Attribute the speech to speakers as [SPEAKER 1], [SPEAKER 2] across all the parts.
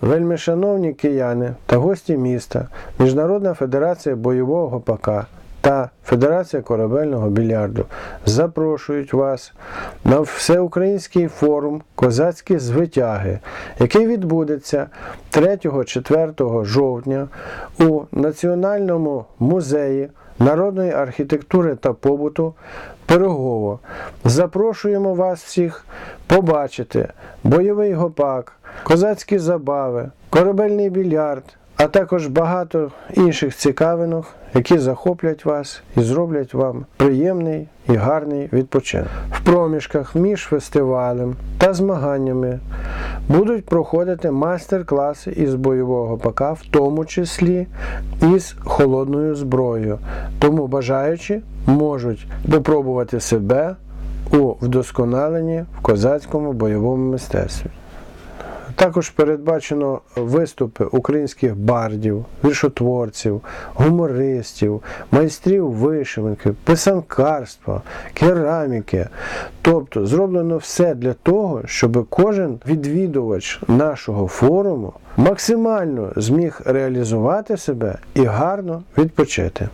[SPEAKER 1] Вельмишановні кияни та гості міста, Міжнародна федерація бойового гопака та Федерація корабельного більярду запрошують вас на всеукраїнський форум Козацькі звитяги, який відбудеться 3-4 жовтня у Національному музеї народної архітектури та побуту Пирогово. Запрошуємо вас всіх побачити бойовий гопак, козацькі забави, корабельний більярд, а також багато інших цікавинок, які захоплять вас і зроблять вам приємний і гарний відпочинок. В проміжках між фестивалем та змаганнями будуть проходити майстер-класи із бойового ПК, в тому числі із холодною зброєю. Тому бажаючі можуть допробувати себе у вдосконаленні в козацькому бойовому мистецтві. Також передбачено виступи українських бардів, віршотворців, гумористів, майстрів вишиванки, писанкарства, кераміки. Тобто зроблено все для того, щоб кожен відвідувач нашого форуму максимально зміг реалізувати себе і гарно відпочити.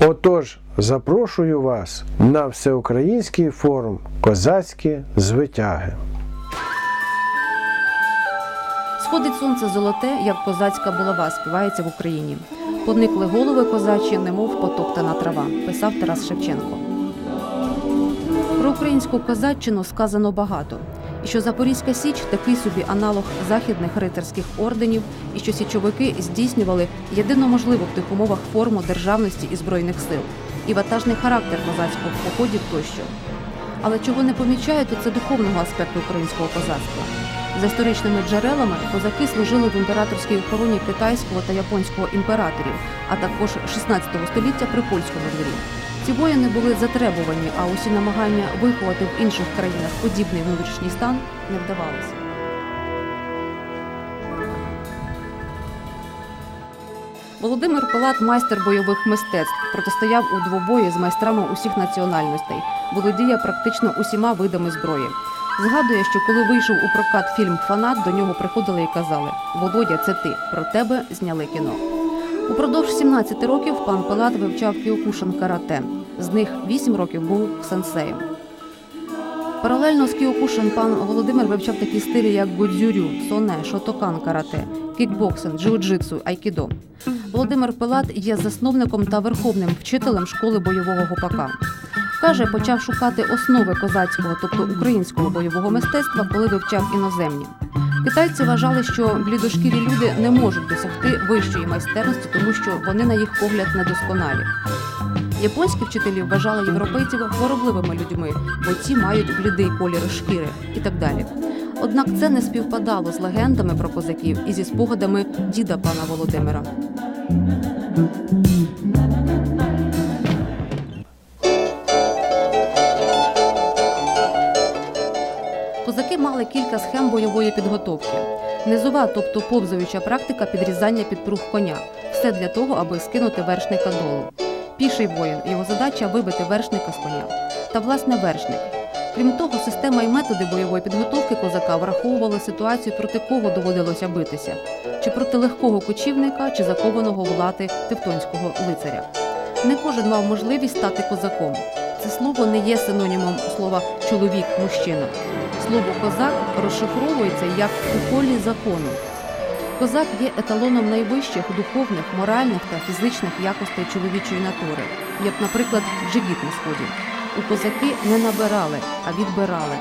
[SPEAKER 1] Отож, запрошую вас на всеукраїнський форум Козацькі звитяги.
[SPEAKER 2] Сходить сонце золоте, як козацька булава, співається в Україні. Поникли голови козачі, немов потоптана трава, писав Тарас Шевченко. Про українську козаччину сказано багато. І що Запорізька Січ такий собі аналог західних рицарських орденів, і що січовики здійснювали єдино можливу в тих умовах форму державності і збройних сил, і ватажний характер козацького походів тощо. Але чого не помічаю, то це духовного аспекту українського козацтва. За історичними джерелами козаки служили в імператорській охороні китайського та японського імператорів, а також 16 століття при польському дворі. Ці воїни були затребувані, а усі намагання виховати в інших країнах подібний внутрішній стан не вдавалися. Володимир Пилат, майстер бойових мистецтв, протистояв у двобої з майстрами усіх національностей, володіє практично усіма видами зброї. Згадує, що коли вийшов у прокат фільм Фанат, до нього приходили і казали: Володя, це ти про тебе зняли кіно. Упродовж 17 років пан Пилат вивчав кіокушин карате. З них 8 років був сенсеєм. Паралельно з кіокушин пан Володимир вивчав такі стилі, як гудзюрю, соне, шотокан карате, кікбоксинг, джиу-джитсу, айкідо. Володимир Пилат є засновником та верховним вчителем школи бойового гопака. Каже, почав шукати основи козацького, тобто українського бойового мистецтва, коли вивчав іноземні. Китайці вважали, що блідошкірі люди не можуть досягти вищої майстерності, тому що вони, на їх погляд, недосконалі. Японські вчителі вважали європейців хворобливими людьми, бо ці мають блідий колір шкіри і так далі. Однак це не співпадало з легендами про козаків і зі спогадами діда пана Володимира. Козаки мали кілька схем бойової підготовки. Низова, тобто повзуюча практика підрізання під прух коня. Все для того, аби скинути вершника долу. Піший воїн його задача вибити вершника з коня. Та власне вершник. Крім того, система і методи бойової підготовки козака враховували ситуацію, проти кого доводилося битися, чи проти легкого кочівника, чи закованого в лати тевтонського лицаря. Не кожен мав можливість стати козаком. Це слово не є синонімом слова чоловік, мужчина. Слово козак розшифровується як у колі закону. Козак є еталоном найвищих духовних, моральних та фізичних якостей чоловічої натури, як, наприклад, джигіт на сході. У козаки не набирали, а відбирали.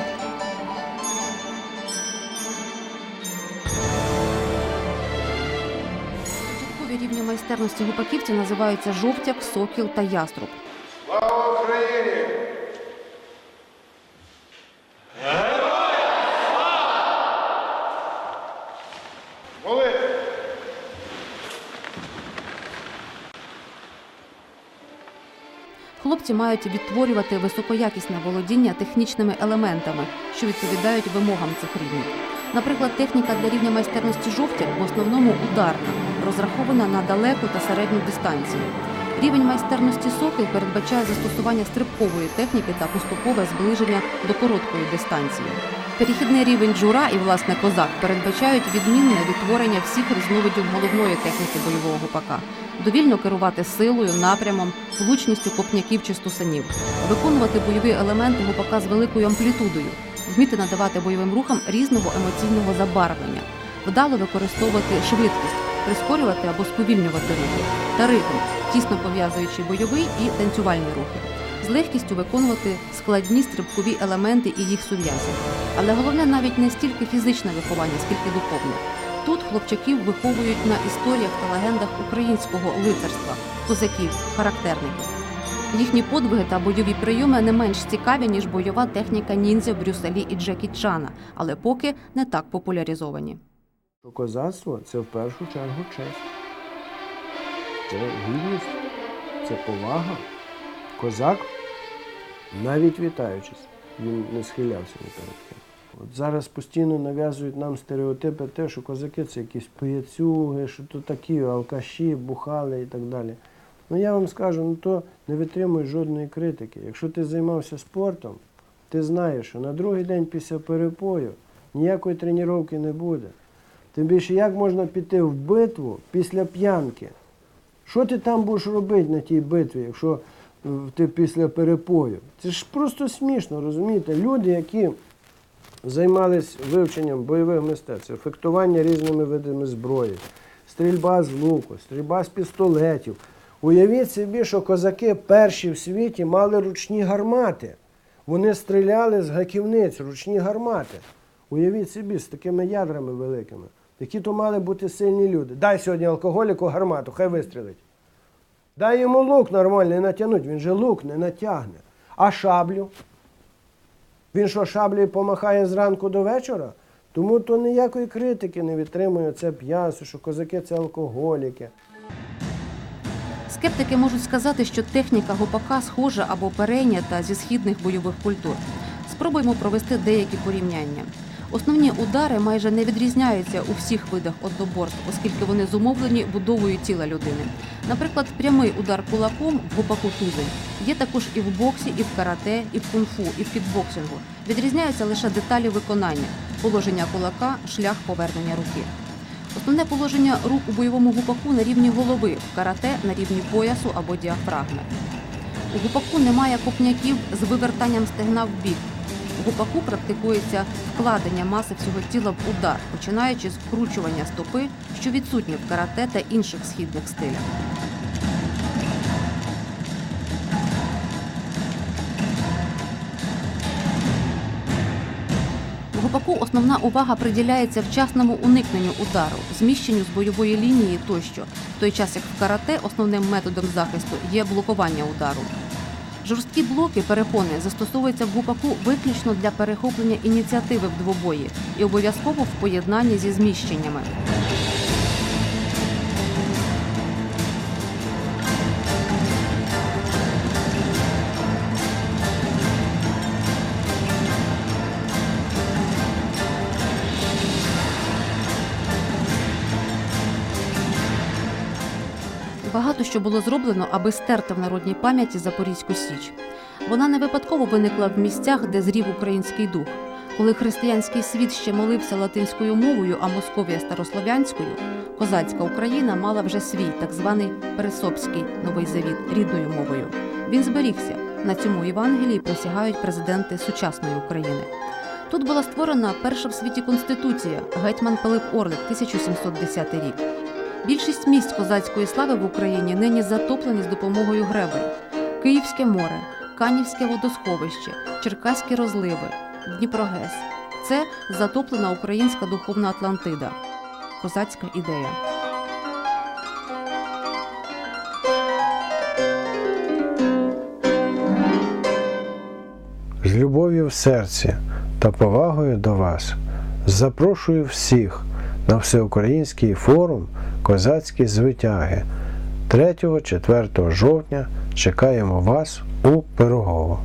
[SPEAKER 2] Початкові рівні майстерності гупаківців називаються жовтяк, сокіл та яструб.
[SPEAKER 3] Слава Україні! Молитва!
[SPEAKER 2] Хлопці мають відтворювати високоякісне володіння технічними елементами, що відповідають вимогам цих рівнів. Наприклад, техніка для рівня майстерності жовтя в основному ударна, розрахована на далеку та середню дистанцію. Рівень майстерності сокіл передбачає застосування стрибкової техніки та поступове зближення до короткої дистанції. Перехідний рівень джура і власне козак передбачають відмінне відтворення всіх різновидів головної техніки бойового гопака, довільно керувати силою, напрямом, влучністю копняків чи стусанів, виконувати бойові елементи гопака з великою амплітудою, вміти надавати бойовим рухам різного емоційного забарвлення, вдало використовувати швидкість, прискорювати або сповільнювати рухи та ритм, тісно пов'язуючи бойовий і танцювальні рухи, з легкістю виконувати складні стрибкові елементи і їх сув'язі. Але головне навіть не стільки фізичне виховання, скільки духовне. Тут хлопчаків виховують на історіях та легендах українського лицарства, козаків, характерників. Їхні подвиги та бойові прийоми не менш цікаві, ніж бойова техніка ніндзя Брюса Лі і Джекі Чана, але поки не так популяризовані.
[SPEAKER 1] Що козацтво це в першу чергу честь. Це гідність, це повага. Козак, навіть вітаючись, він не схилявся ні перед. От зараз постійно нав'язують нам стереотипи те, що козаки це якісь пияцюги, що то такі алкаші, бухали і так далі. Ну я вам скажу, ну то не витримує жодної критики. Якщо ти займався спортом, ти знаєш, що на другий день після перепою ніякої тренування не буде. Тим більше, як можна піти в битву після п'янки? Що ти там будеш робити на тій битві, якщо е, ти після перепою? Це ж просто смішно, розумієте? Люди, які займалися вивченням бойових мистецтв, фехтування різними видами зброї, стрільба з луку, стрільба з пістолетів. Уявіть собі, що козаки перші в світі мали ручні гармати. Вони стріляли з гаківниць, ручні гармати. Уявіть собі, з такими ядрами великими. Які то мали бути сильні люди. Дай сьогодні алкоголіку гармату, хай вистрілить. Дай йому лук нормальний натягнуть, він же лук не натягне. А шаблю? Він що, шаблею помахає зранку до вечора? Тому то ніякої критики не відтримує це п'ясо, що козаки це алкоголіки.
[SPEAKER 2] Скептики можуть сказати, що техніка гопака схожа або перейнята зі східних бойових культур. Спробуємо провести деякі порівняння. Основні удари майже не відрізняються у всіх видах одноборств, оскільки вони зумовлені будовою тіла людини. Наприклад, прямий удар кулаком в гопаку тузень є також і в боксі, і в карате, і в кунг-фу, і в кікбоксингу. Відрізняються лише деталі виконання, положення кулака, шлях повернення руки. Основне положення рук у бойовому гупаку на рівні голови, в карате на рівні поясу або діафрагми. У гупаку немає копняків з вивертанням стегна в бік. Гупаку практикується вкладення маси всього тіла в удар, починаючи з вкручування стопи, що відсутні в карате та інших східних стилях. Гупаку основна увага приділяється вчасному уникненню удару, зміщенню з бойової лінії тощо, в той час як в карате основним методом захисту є блокування удару. Жорсткі блоки перепони застосовуються в гупаку виключно для перехоплення ініціативи в двобої і обов'язково в поєднанні зі зміщеннями. Багато що було зроблено, аби стерти в народній пам'яті Запорізьку Січ. Вона не випадково виникла в місцях, де зрів український дух. Коли християнський світ ще молився латинською мовою, а Московія старослов'янською, козацька Україна мала вже свій так званий Пересопський новий завіт рідною мовою. Він зберігся. На цьому Євангелії присягають президенти сучасної України. Тут була створена перша в світі конституція гетьман Пилип Орлик, 1710 рік. Більшість місць козацької слави в Україні нині затоплені з допомогою гребень. Київське море, Канівське водосховище, Черкаські розливи, Дніпрогес. Це затоплена українська духовна Атлантида. Козацька ідея.
[SPEAKER 1] З любов'ю в серці та повагою до вас запрошую всіх на всеукраїнський форум Козацькі звитяги 3-4 жовтня. Чекаємо вас у Пирогово.